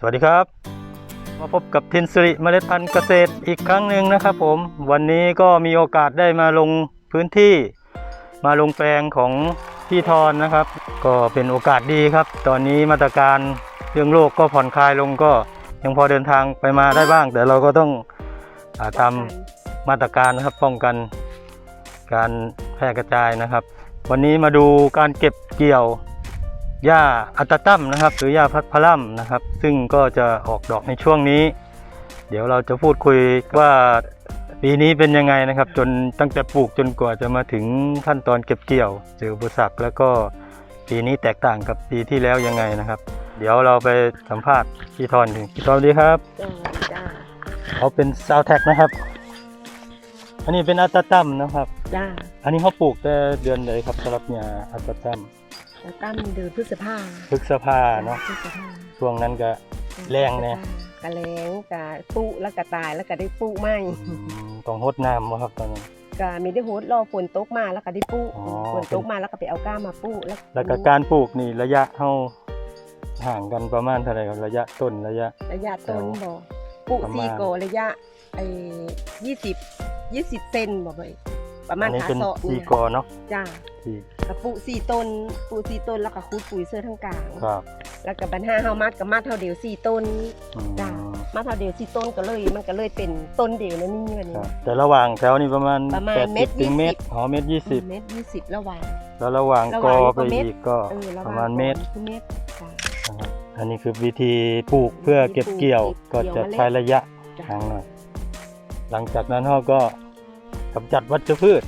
สวัสดีครับ มาพบกับทินสิริเมล็ดพันธุ์เกษตรอีกครั้งหนึ่งนะครับผมวันนี้ก็มีโอกาสได้มาลงพื้นที่ มาลงแปลงของพี่ทอนนะครับ ก็เป็นโอกาสดีครับ ตอนนี้มาตรการเรื่องโรคก็ผ่อนคลายลงก็ยังพอเดินทางไปมาได้บ้าง แต่เราก็ต้องอทำมาตรการนะครับป้องกันการแพร่กระจายนะครับ วันนี้มาดูการเก็บเกี่ยว หญ้าอัตตัมนะครับ หรือหญ้าพัดพลัมนะครับ ซึ่งก็จะออกดอกในช่วงนี้ เดี๋ยวเราจะพูดคุยว่าปีนี้เป็นยังไงนะครับ จนตั้งแต่ปลูกจนกว่าจะมาถึงขั้นตอนเก็บเกี่ยว เจออุปสรรคแล้วก็ปีนี้แตกต่างกับปีที่แล้วยังไงนะครับ เดี๋ยวเราไปสัมภาษณ์พี่ทอนถึงพี่ทอนสวัสดีครับจ้าจ้าเขาเป็นซาวแท็กนะครับ อันนี้เป็นอัตตัมนะครับ จ้าอันนี้เขาปลูกแต่เดือนไหนครับสำหรับหญ้าอัตตัม แล้วตั้มเดือนพฤษภาพฤษภาเนาะพฤษภาช่วงนั้นก็แรงแน่กะแรงกะปุแล้วกะตายแล้วก็ได้ปุไหมอืมต้องหดน้ำบ่ครับตอนนั้นกะมีได้โฮดรอฝนตกมาแล้วก็ได้ปุอ๋อฝนตกมาแล้วก็ไปเอาก้ามาปุแล้วแล้วก็การปลูกนี่ระยะเท่าห่างกันประมาณเท่าไหร่ครับระยะต้นระยะ ระยะต้นบ่ปุประมาณสี่โกระยะไอ้ยี่สิบยี่สิบเซนบ่ไปประมาอัณนี้ขาเป็นเสาะสีนี่กอเนาะจ้า ที่กระปุสี่ต้นปุสี่ต้นแล้วก็คูดปุ๋ยเสื้อทั้งกลางครับแล้วก็บันห้าเฮามัดกับมัดเท่าเดียวสี่ต้นอืมจ้ะมาเท่าเดียวสี่ต้นก็เลย มันก็เลยเป็นต้นเดียวนะนี่วันคนี้รับแต่ระหว่างแถวนี่ประมาณประมาณแปดเมสิตบรถึงยี่สิบเมตรอ๋อเมตรยี่สิบเมตรยี่สิบระหว่างแล้วระหว่างระกหอว่างไปเมตรอีกก็เออระหปว่างระมาณเมตรคือเมตรจ้ะนะครับอันนี้คือวิธีปลูกเพื่อเก็บเกี่ยวปลูกก็เกี่ยวจะเมล็ดใช้ระยะจ้ะห่างหน่อยหลังจากนั้นเราก็กำจัดวัชพืช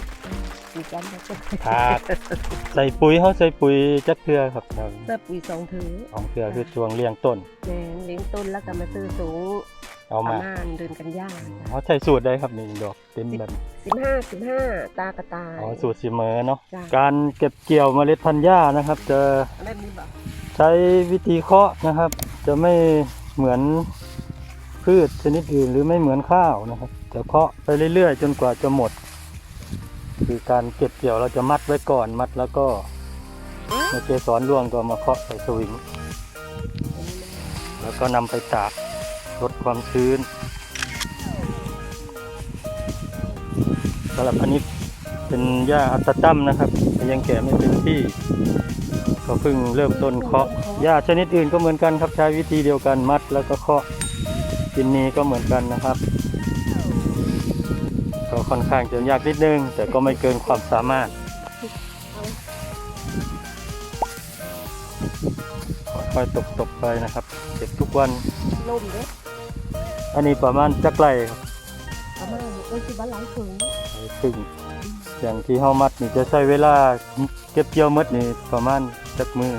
มีกันแล้วก็ถาดใส่ปุ๋ยเขาใส่ปุ๋ยจักเทือครับครับเสื้อปุ๋ยสองถือสองเทือคือช่วงเลี้ยงต้นแมนเลี้ยงต้นแล้วก็มาซื้อสูงเอาประมามาณเดือนกันยาเขาใช้สูตรได้ครับนี่ดอกเต็มแบบสิบห้าสิบห้าตากระต่ายอ๋อสูตรเสมอเนาะจ้ะการเก็บเกี่ยวเมล็ดพันธุ์หญ้านะครับ จะเล่มนี้บ่ใช้วิธีเคาะนะครับ จะไม่เหมือนพืชชนิดอื่นหรือไม่เหมือนข้าวนะครับจะเคาะไปเรื่อยๆ จนกว่าจะหมด คือการเก็บเกี่ยวเราจะมัดไว้ก่อนมัดแล้วก็ในเกสรร่วงก็มาเคาะใส่สวิง แล้วก็นำไปตากลดความชื้นสำหรับอันนี้เป็นหญ้าอัตตัมนะครับยังแก่ไม่เต็มที่ก็เพิ่งเริ่มต้นเคาะหญ้าชนิดอื่นก็เหมือนกันครับใช้วิธีเดียวกันมัดแล้วก็เคาะกินนี้ก็เหมือนกันนะครับ ก็ค่อนข้างจะยากนิดนึง แต่ก็ไม่เกินความสามารถค่อยๆตบๆไปนะครับ เก็บทุกวันลมเด้ออันนี้ประมาณจักไรครับประมาณเอ้ยสิบวันหลังถึงซึ่งอย่างที่เฮามัดนี่จะใช้เวลาเก็บเกี่ยวหมดนี่ประมาณจักมือ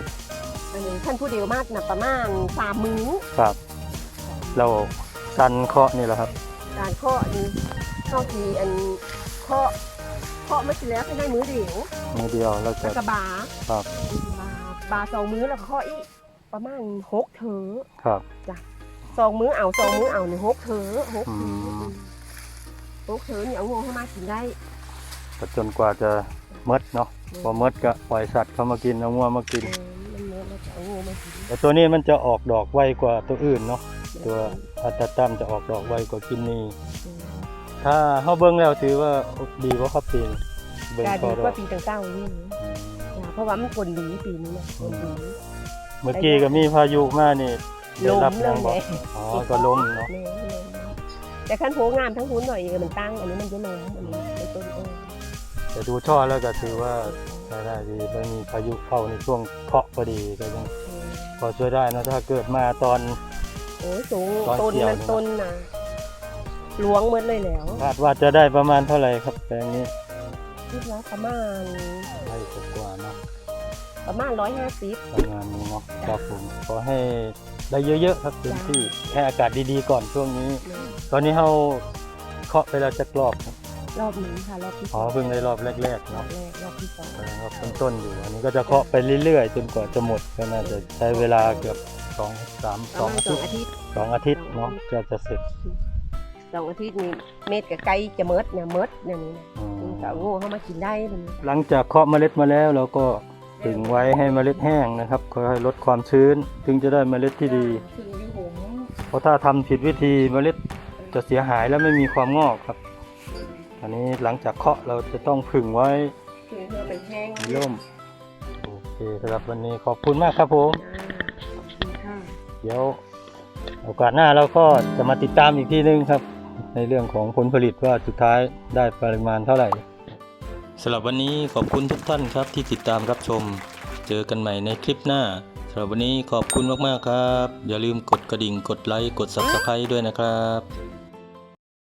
อันนี้ท่านผู้เดียวมากนะประมาณสามมื้อครับ เราสันเคาะนี่แหละครับ การเคาะนี่เข้าทีอันเคาะเคาะมาสิแล้วให้ได้มื้อเดียวมือเดียวแล้วก็แล้วก็บาครับบาบาสองมื้อแล้วก็เคาะอีกประมาณหกเถอครับ สองมื้อเอาสองมื้อเอานี่หกเถอหกอืเถอม หกเถอนี่เอางูเข้ามากินได้ ก็จนกว่าจะหมดเนาะพอหมดก็ปล่อยสัตว์เข้ามากินเอางัวมากินเออมันเนื้อแล้วก็เอางูมากินแต่ตัวนี้มันจะออกดอกไวกว่าตัวอื่นเนาะ ตัวอัตตัมจะออกดอกไวกว่ากินนีเออถ้าเฮาเบิ่งแล้วถือว่าดีกว่าครับปีนเบิ่งแต่พดีอดกอว่ากปีต่างๆนี่อืมจ้ะเพราะว่ามันผลดีปีนี้นะผลดีเมื่อกี้ก็มีพายุมานี่ได้ล้มรับเลยังยบ่แหละอ๋อก็ล้มเนาะแม่แม่แต่ขั้นโพงามทั้งหุ้นหน่อยเออมันตั้งอันนี้มันจะล้มอันนี้เป็นต้นเออแต่ดูช่อแล้วก็ถือว่าใช้ได้ดีไม่มีพายุเข้าในช่วงเคาะพอดีก็ยังเออพอช่วยได้นะถ้าเกิดมาตอน โอ้ยสูงตอนต้นเกี่ยวนั้นนี่นะต้นนะล้วงหมดเลยแล้วคาดว่าจะได้ประมาณเท่าไหร่ครับแปลงนี้คิดว่าประมาณได้กว่าๆเนาะประมาณร้อยห้าสิบ ประมาณนี้เนาะครับผมขอให้ได้เยอะๆครับเต็มที่ให้อากาศดีๆก่อนช่วงนี้ ตอนนี้เราเคาะไปแล้วจะรอบครับรอบหนึ่งค่ะ รอบที่สอ๋อองเพิ่งได้รอบแรกๆรอเนาะบแรกรอบที่สองแสดงว่าต้นๆอยู่ อันนี้ก็จะเคาะไปเรื่อยๆ จนกว่าจะหมดก็น่าจะใช้เวลาเกือบ สองสามปสระองมาณอาสทิอตงย์อาทิตย์ สองอาทิตย์เนาะจะจะเสร็จสองอาทิตย์นี่เม็ดกับไก่จะเมิดเนี่ยเมิดเนี่ยนี่นะอืมก็เอางูเข้ามากินได้มัน หลังจากเคาะเมล็ดมาแล้วเราก็ถึงไว้ให้เมล็ดแห้งนะครับ ค่อยๆลดความชื้นถึงจะได้เมล็ดที่ดี ถึงอยู่หมเพราะถ้าทำผิดวิธีเมล็ดจะเสียหายและไม่มีความงอกครับ อันนี้หลังจากเคาะเราจะต้องผึ่งไว้คือเพื่อเป็นแห้งในร่มโอเคสำหรับวันนี้ขอบคุณมากครับผมค่ะ เดี๋ยวโอกาสหน้าเราก็จะมาติดตามอีกทีนึงครับ ในเรื่องของผลผลิตว่าสุดท้ายได้ปริมาณเท่าไหร่สำหรับวันนี้ขอบคุณทุกท่านครับที่ติดตามรับชม เจอกันใหม่ในคลิปหน้าสำหรับวันนี้ขอบคุณมาก ๆ ครับ อย่าลืมกดกระดิ่งกดไลค์กด Subscribe ด้วยนะครับ